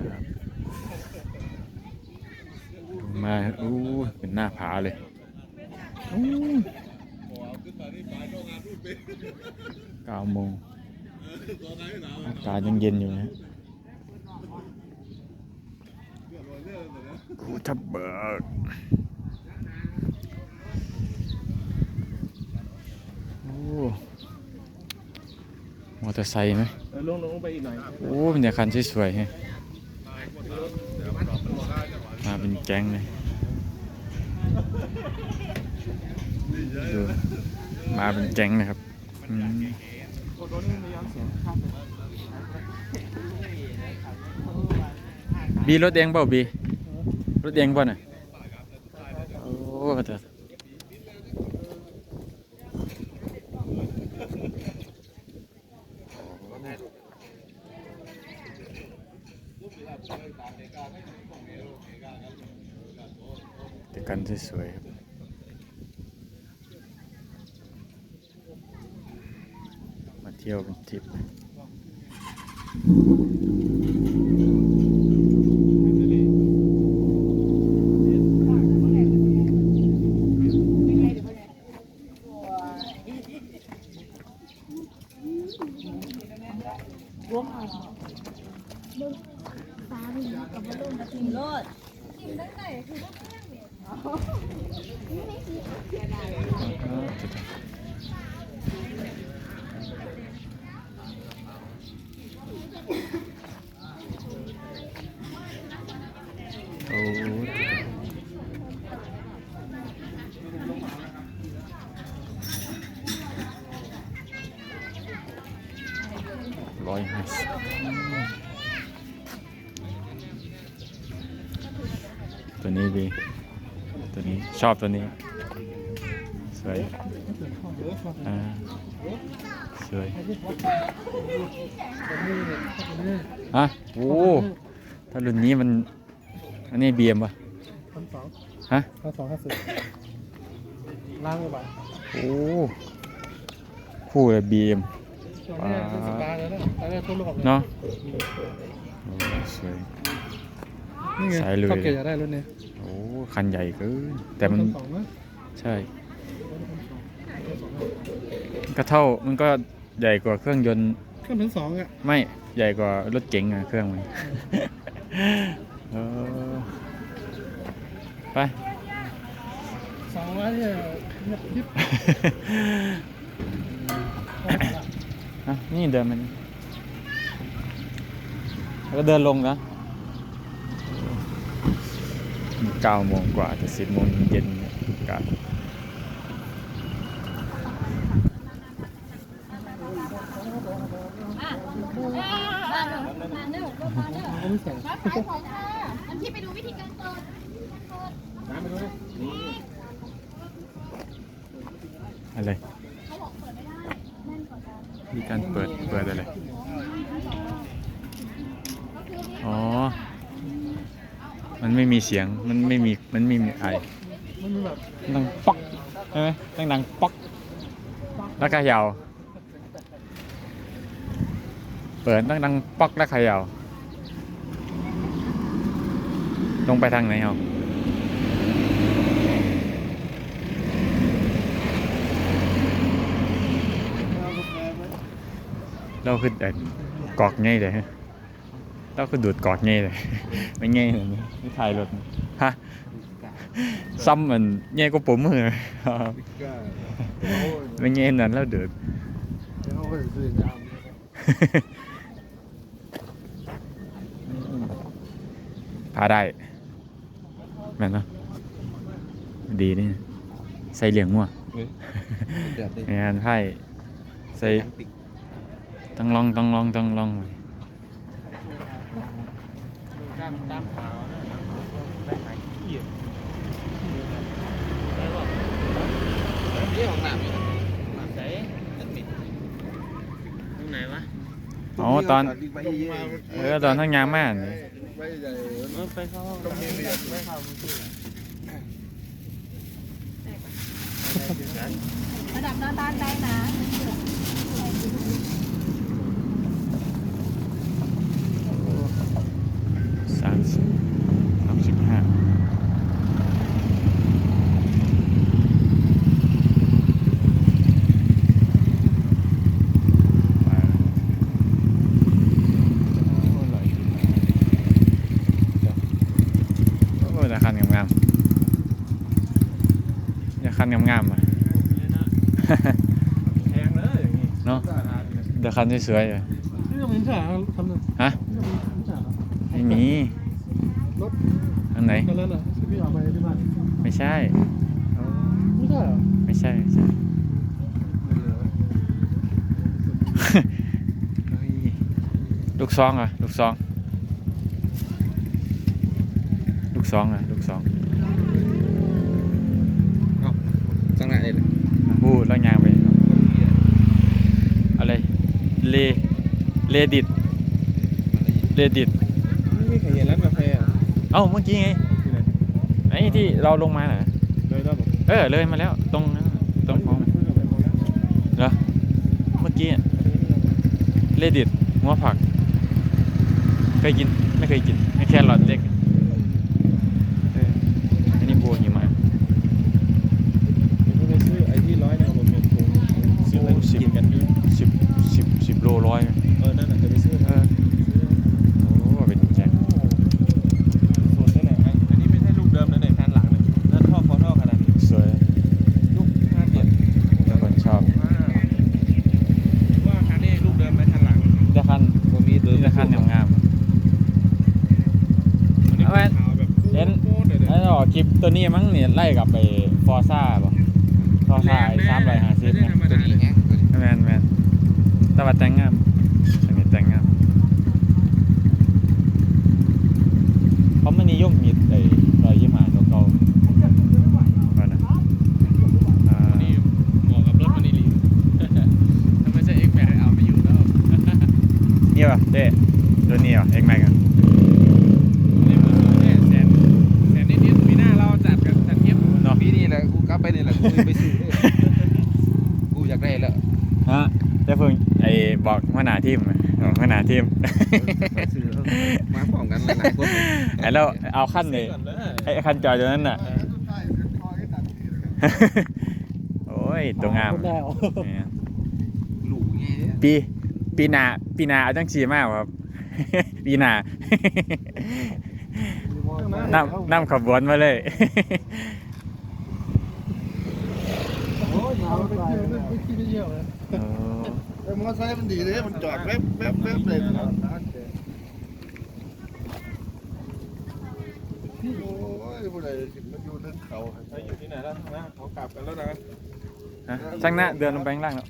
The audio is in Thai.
ครับมาอู้เป็นหน้าผาเลยอู้เก้าโมงอากาศยังเย็นอยู่นะภูทับเบิกโอ้มอเตอร์ไซค์ไหมเออลงลงไปอีกหน่อย โอ้บรรยากาศสวยๆฮะมา เป็นแก๊งเลยดูมาเป็นแก๊งนะครับบีรถแดงเปล่าบีรถแดงเปล่าน่ะโอ้เถอะ แต่กันสวยๆครับมาเที่ยวเป็นทริป ฟ้ามีกับว่าลุ่มกระทิงโลดทิงตั้งแต่คือว่าแม่เนี่ย โอ้ ร้อยห้าสิบตัวนี้ดีตัวนี้ชอบตัวนี้ สวยอ่าสวยอะโอ้ถ้ารุ่นนี้มัน อันนี้เบียมปะพันสองฮะพันสองห้าสิบล้างไปบ่าโอ้คู่เลยบีมช่วงนี้เทศกาลแล้วนะตอนนี้ทั่วโลกเลยเนาะโอ้สวยนี่ไงสายลุยเขาเกลียดจะได้รุ่นนี้โอ้คันใหญ่เกินแต่มันพัสองนะใช่ พันสองพันสอง ก็เท่ามันก็ใหญ่กว่าเครื่องยนต์เครื่องพันสองอะไม่ใหญ่กว่ารถเก๋งอะเครื่องมันเออไป สองร้อยเนี่ยเงียบยิบอะนี่เดินมันแล้วก็เดินลงนะเก้าโมงกว่าจะสิบโมงเย็นเนี่ยอากาศ มาเนื้ อมาเนื้อเขาไม่ใส่มาขายของค่ะอันที่ไปดูวิธีการเปิดน้ำไปด้วยอะไรเขาบอกเปิดไม่ได้แน่นกว่ากันมีการเปิดเปิดอะไร อ๋อ มันไม่มีเสียง มันไม่มี มันไม่มีไอมันมีแบบดังป๊อกใช่ไหมต้องดังป๊อก แล้วเขยาว เปิดต้องดังป๊อกแล้วเขยาวลงไปทางไหนเอาเราคือแต่กอกง่ายเลยฮะเราคือดูดกอกง่ายเลย ไม่ง่ายเลยนี่ไม่ถ่ายรถนี่ฮะซ้ำมันง่ายก็ปุ่มมือไม่ง่ายนั่นแล้วเดือด พาได้แม่นปะดีนี่ใส่เหลียงมั่วเดือดดิงานไพ่ใส่ต้องลองต้องลองต้องลองไว้ตามตามขาวนะได้หายเกียดนี่ของหนามอยู่หนามใส่นั่นมิดตรงไหนวะ อ๋อ ตอน เออตอนทั้งยางมากนี่ไม่ใหญ่เออไปเข้าห้องต้องมีเรียนไม่เข้ามือถือระดับหน้าบ้านได้นะ คันงามๆอย่าคันงามๆอะแพงเลยยเนาะเดี๋ยวคันสวยๆอะไม่ฮะไม่มีรถอันไหนที่ไปนไม่ใช่ไม่ใช่ไม่ใช่ไม่ใช่ลูกซองอะลูกซอง ลูกซองอะลูกซองจังไหนเลยพูดแล้วยางไปเนาะอะไรเลเลดิตเลดิตไม่มีใครเห็นร้านกาแฟอะเอ้าเมื่อกี้ไงที่ไหนไอ้ที่เราลงมาน่ะเลยได้ปะเออเลยมาแล้วตรงนั้นน่ะตรงห้องคุยกับไปหมดแล้วเหรอเมื่อกี้อะเลดิตหัวผัก เคยกินไม่เคยกินไอ้แครอทเล็กเอออันนี้บัวหิมะ เดี๋ยวไปซื้อไอ้ที่ร้อยเนี่ยผมเป็นถุงซื้อไปกินกันอยู่ สิบสิบสิบโลร้อย เออนั่นน่ะจะไปซื้อ เออ โอ้เป็นแจก ส่วนนั่นแหละอันนี้ไม่ใช่ลูกเดิมนะเนี่ยแทนหลังเนี่ยนั่นท่อคอท่อขนาดนี้ สวย ลูกห้าเจ็ด ทุกคนชอบ ว่าคันนี้ลูกเดิมไหมคันหลัง จะคัน ผมมีเดิม จะคันงามๆอะ เอาไว้เห็น แล้วออ กคลิปตัวนี้มั้งเนี่ยไล่กับไปฟอร์ซ่าป่ะฟอร์ซ่าสามร้อยห้าสิบไม่ได้ธรรมดาเลยแมนแมนแต่ว่าแต่งงามอันนี้แต่งงามเขาไม่นิยมมีไอ้รอยยิ้มหาตัวเก่าว่านะอ่านี่เหมาะกับรถมันนี่ลีถ้าไม่ใช่ X แปดเอาไม่อยู่แล้ว นี่ป่ะเจ๊ตัวนี้ป่ะเอ็กแม็กอะ นี่มันแค่แสนแสนนิดๆปีหน้าเราจัดกันจัดเทียบ เนาะ ปีนี้แหละกูกลับ ไปนี่แหละกูไปซื้อเลยกูอยากได้แล้วฮะได้เพิ่งไอ้บอกหัวหน้าทีมอะบอกหัวหน้าทีมไปซื้อแล้วมาพร้อมกันหลายๆคนไอ้เราเอาขั้นเลยก่อนเลยไอ้คันจอยตัวนั้นน่ะโอ้ยตัวงามหลูไงเนี่ยปีปีหนาปีหนาเอาจังสีมากครับปีหนานำนำขบวนมาเลย โอ้ย เอาไปเที่ยวไปที่ไปเที่ยวเลยโอ้แต่มอไซค์มันดีเลยมันจอดแวบแวบแวบเลยโอ้ยผู้ใดสิมันอยู่เทิงเขาไปอยู่ที่ไหนแล้วนะเขากลับกันแล้วนะฮะช่างหน้าเดินลงไปข้างล่างแล้ว